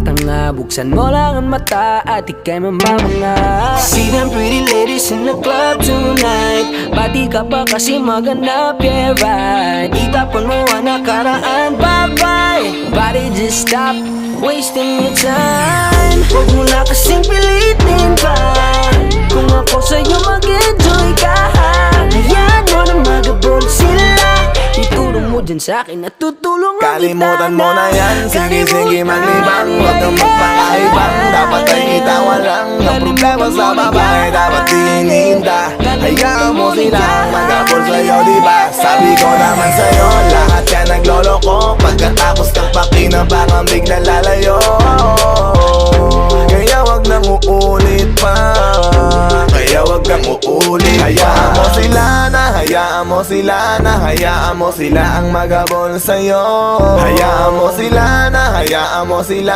tanga Buksan mo lang ang mata at ikay mamamanga. See them pretty ladies in the club tonight. Pati ka pa kasi maganap, yeah right. Itapon mo ang nakaraan, bye-bye. Body just stop wasting your time. Huwag mo na dyan sa'kin at tutulong ang Kalimutan mo na yan. Sige sige maglibang. Huwag kang magpakaibang Dapat ay itawan lang Ang problema sa babae Dapat dininda Hayaan mo silang Magabol sa'yo diba? Sabi ko naman sa'yo Lahat ka nagloloko. Pagkatapos kang pakinabangan Bigla lalayo Kaya wag nang uulit pa. Kaya wag kang uulit Hayaan mo sila na Hayaan mo sila na Hayaan mo sila ang magabol sa'yo. Hayaan mo sila na Hayaan mo sila